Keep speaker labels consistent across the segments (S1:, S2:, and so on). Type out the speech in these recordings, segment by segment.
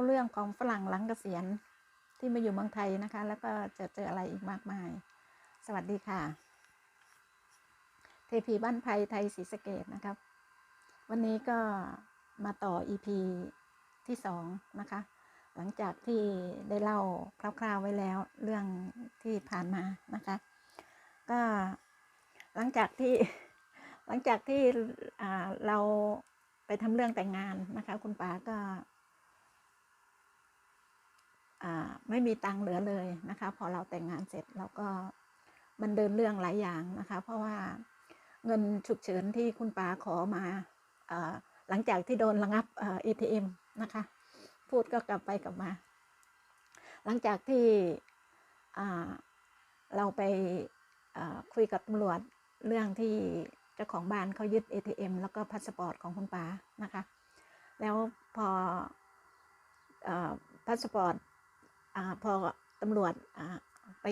S1: าเรื่องของฝรั่งหลังเกษียณที่มาอยู่เมืองไทยนะคะ แล้วก็จะเจออะไรอีกมากมาย สวัสดีค่ะ เทพีบ้านไพรไทยศรีสะเกดนะครับ วันนี้ก็มาต่อ EP ที่สองนะคะ หลังจากที่ได้เล่าคร่าวๆไว้แล้วเรื่องที่ผ่านมานะคะ ก็หลังจากที่หลังจากที่เราไปทำเรื่องแต่งงานนะคะ คุณป๋าก็ ไม่มีตังค์เหลือเลยนะคะ พอเราแต่งงานเสร็จเราก็มันเดินเรื่องหลายอย่างนะคะ เพราะว่าเงินฉุกเฉินที่คุณป๋าขอมาอหลังจากที่โดนระงับเอทีเอ็มนะคะ พูดก็กลับไปกลับมา หลังจากที่เราไปคุยกับตำรวจเรื่องที่เจ้าของบ้านเขายึด ATM แล้วก็พาสปอร์ตของคุณป๋านะคะ แล้วพอพาสปอร์ต อพอตำรวจไป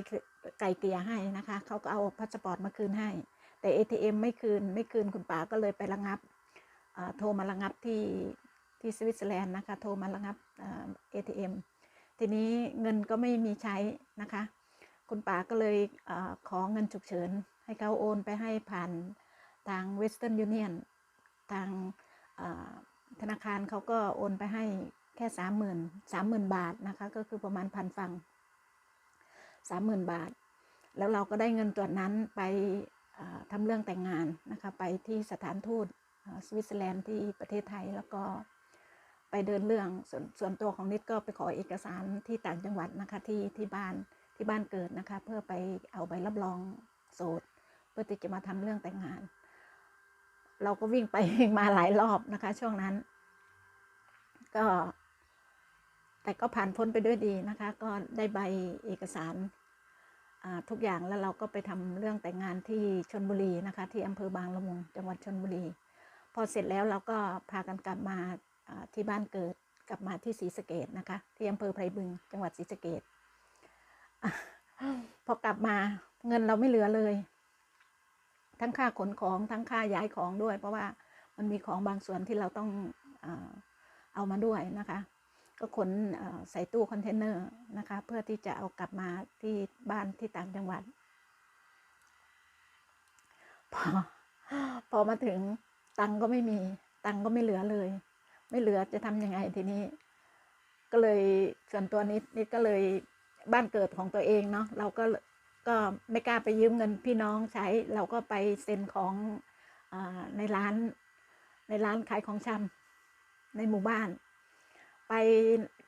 S1: ไกลเกลี่ยให้นะคะ เขาก็เอาพาสปอร์ตมาคืนให้ แต่ ATM ไม่คืนไม่คืนคุณป๋าก็เลยไประงับโทรมาระงับที่ที่สวิตเซอร์แลนด์นะคะ โทรมาระงับเอ่า ATM ทีนี้เงินก็ไม่มีใช้นะคะ คุณป๋าก็เลยอขอเงินฉุกเฉิน ให้เขาโอนไปให้ผ่านทาง Western Union ทางอ่างธนาคารเขาก็โอนไปให้ แค่สามหมื่นสามหมื่นบาทนะคะ ก็คือประมาณพันฟังสามหมื่นบาท แล้วเราก็ได้เงินตัวนั้นไปอ่าทำเรื่องแต่งงานนะคะ ไปที่สถานทูตสวิตเซอร์แลนด์ที่ประเทศไทยแล้วก็ไปเดินเรื่องส่วนส่วนตัวของนิดก็ไปขอเอกสารที่ต่างจังหวัดนะคะที่ที่บ้านที่บ้านเกิดนะคะ เพื่อไปเอาใบรับรองโสดเพื่อที่จะมาทำเรื่องแต่งงาน เราก็วิ่งไปมาหลายรอบนะคะ ช่วงนั้น ก็ แต่ก็ผ่านพ้นไปด้วยดีนะคะ ก็ได้ใบเอกสารทุกอย่างแล้วเราก็ไปทำเรื่องแต่งงานที่ชนบุรีนะคะ ที่อำเภอบางละมุงจังหวัดชนบุรี พอเสร็จแล้วเราก็พากันกลับมาที่บ้านเกิดกลับมาที่ศรีสะเกดนะคะ ที่อำเภอไพรบึง จังหวัดศรีสะเกดพอกลับมาเงินเราไม่เหลือเลย ทั้งค่าขนของทั้งค่าย้ายของด้วย เพราะว่ามันมีของบางส่วนที่เราต้องเอามาด้วยนะคะ ก็ขนใส่ตู้คอนเทนเนอร์นะคะ เพื่อที่จะเอากลับมาที่บ้านที่ต่างจังหวัด พอพอมาถึงตังก็ไม่มี ตังก็ไม่เหลือเลย ไม่เหลือจะทำยังไงทีนี้ ก็เลยส่วนตัวนิดนิดก็เลยบ้านเกิดของตัวเองเนาะเราก็ก็ไม่กล้าไปยืมเงินพี่น้องใช้ เราก็ไปเซ็นของอในร้าน ในร้านขายของชำในหมู่บ้าน ไป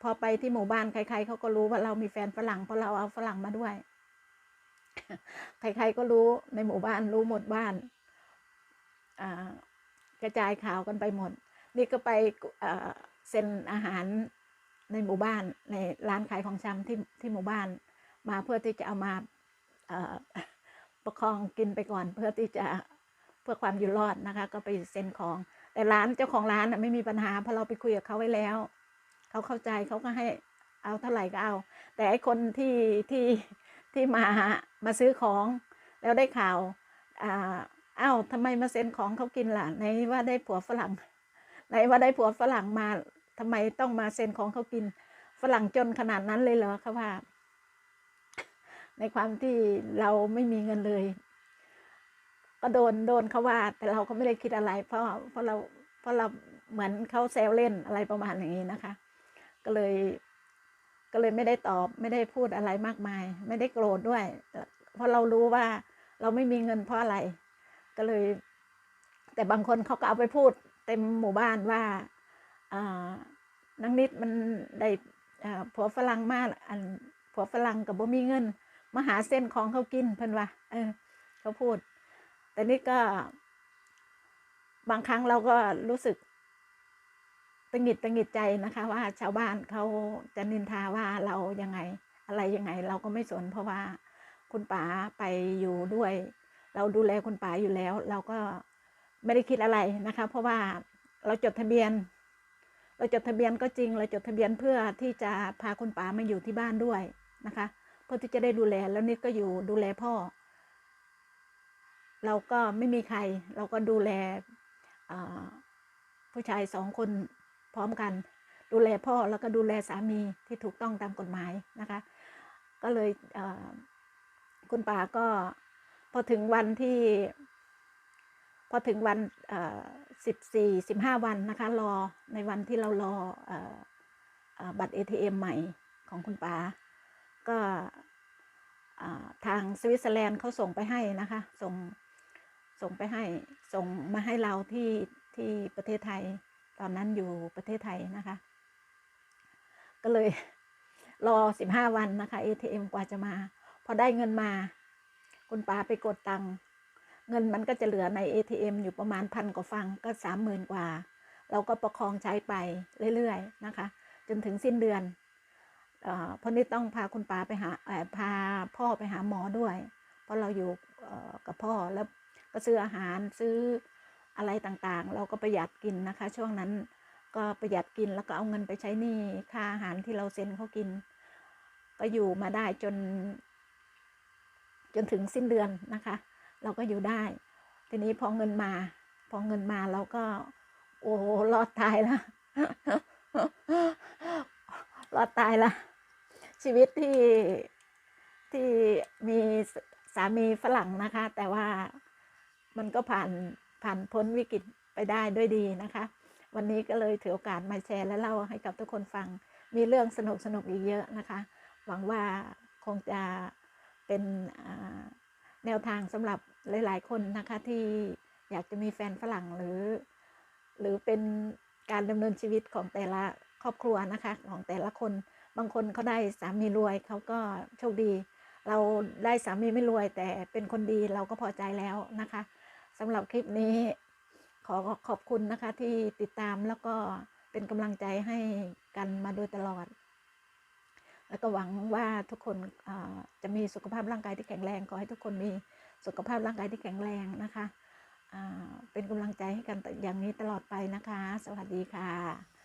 S1: พอไปที่หมู่บ้านใครๆเขาก็รู้ว่าเรามีแฟนฝรั่งเพราะเราเอาฝรั่งมาด้วย ใครๆก็รู้ในหมู่บ้านรู้หมดบ้านอ่ากระจายข่าวกันไปหมด นี่ก็ไปเซ็นอาหารในหมู่บ้านในร้านขายของชำที่ที่หมู่บ้าน มาเพื่อที่จะเอามาประคองกินไปก่อน เพื่อที่จะเพื่อความอยู่รอดนะคะ ก็ไปเซ็นของ แต่ร้านเจ้าของร้านไม่มีปัญหาเพราะเราไปคุยกับเขาไว้แล้ว เขาเข้าใจเขาก็ให้เอาเท่าไหร่ก็เอา แต่ไอคนที่ที่ที่มามาซื้อของแล้วได้ข่าวอ่าอ้าวทำไมมาเซ็นของเขากินล่ะในว่าได้ผัวฝรั่งในว่าได้ผัวฝรั่งมาทำไมต้องมาเซ็นของเขากินฝรั่งจนขนาดนั้นเลยเหรอเขาว่า ในความที่เราไม่มีเงินเลย ก็โดนโดนเขาว่า แต่เราก็ไม่ได้คิดอะไร เพราะเพราะเราเพราะเราเหมือนเขาแซวเล่นอะไรประมาณอย่างนี้นะคะ ก็เลย ก็เลยไม่ได้ตอบไม่ได้พูดอะไรมากมาย ไม่ได้โกรธด้วย เพราะเรารู้ว่าเราไม่มีเงินเพราะอะไร ก็เลย แต่บางคนเขาก็เอาไปพูด เต็มหมู่บ้านว่าอ่านังนิดมันได้ผัวฝรั่งมากอันผัวฝรั่งกับบ่มีเงินมาหาเส้นของเขากินเพิ่นว่าเออ เขาพูด แต่นี่ก็ บางครั้งเราก็รู้สึก ตังหิดตังหิดใจนะคะว่าชาวบ้านเขาจะนินทาว่าเรายังไงอะไรยังไง เราก็ไม่สนเพราะว่าคุณป๋าไปอยู่ด้วย เราดูแลคุณป๋าอยู่แล้ว เราก็ไม่ได้คิดอะไรนะคะ เพราะว่าเราจดทะเบียน เราจดทะเบียนก็จริง เราจดทะเบียนเพื่อที่จะพาคุณป๋ามาอยู่ที่บ้านด้วยนะคะ เพื่อที่จะได้ดูแลแล้วนิดก็อยู่ดูแลพ่อ เราก็ไม่มีใคร เราก็ดูแลผู้ชายสองคน พร้อมกัน ดูแลพ่อแล้วก็ดูแลสามีที่ถูกต้องตามกฎหมายนะคะ ก็เลยเคุณป่าก็พอถึงวันที่ พอถึงวันสิบสี่สิบห้าวันนะคะ รอในวันที่เรารอออเอ่อบัตร ATM ใหม่ของคุณป๋าก็ทางสวิตเซอร์แลนด์เขาส่งไปให้นะคะ ส่งส่งไปให้ ส่งมาให้เราที่ที่ประเทศไทย ตอนนั้นอยู่ประเทศไทยนะคะ ก็เลยรอสิบห้าวันนะคะ ATM กว่าจะมา พอได้เงินมา คุณป้าไปกดตังค์เงินมันก็จะเหลือใน ATM อยู่ประมาณพันกว่าฟังก็สามหมื่นกว่า เราก็ประคองใช้ไปเรื่อยๆนะคะ จนถึงสิ้นเดือนเอพราะนี่ต้องพาคุณป้าไปหาพาพ่อไปหาหมอด้วย เพราะเราอยู่กับพ่อแล้วก็ซื้ออาหารซื้อ อะไรต่างๆ เราก็ประหยัดกินนะคะ ช่วงนั้นก็ประหยัดกินแล้วก็เอาเงินไปใช้หนี้ค่าอาหารที่เราเซ็นเขากิน ก็อยู่มาได้จน จนถึงสิ้นเดือนนะคะ เราก็อยู่ได้ ทีนี้พอเงินมา พอเงินมาเราก็ โอ้โหรอดตายละรอดตายละชีวิตที่ที่มีสามีฝรั่งนะคะ แต่ว่ามันก็ผ่าน ผ่านพ้นวิกฤตไปได้ด้วยดีนะคะ วันนี้ก็เลยถือโอกาสมาแชร์และเล่าให้กับทุกคนฟัง มีเรื่องสนุกสนุกอีกเยอะนะคะ หวังว่าคงจะเป็นแนวทางสำหรับหลาย ๆ คนนะคะที่อยากจะมีแฟนฝรั่งหรือ หรือเป็นการดำเนินชีวิตของแต่ละครอบครัวนะคะของแต่ละคนบางคนเขาได้สามีรวยเขาก็โชคดี เราได้สามีไม่รวยแต่เป็นคนดีเราก็พอใจแล้วนะคะ สำหรับคลิปนี้ ขอขอบคุณนะคะที่ติดตามแล้วก็เป็นกำลังใจให้กันมาโดยตลอด แล้วก็หวังว่าทุกคนจะมีสุขภาพร่างกายที่แข็งแรงขอให้ทุกคนมีสุขภาพร่างกายที่แข็งแรงนะคะเป็นกำลังใจให้กันอย่างนี้ตลอดไปนะคะ สวัสดีค่ะ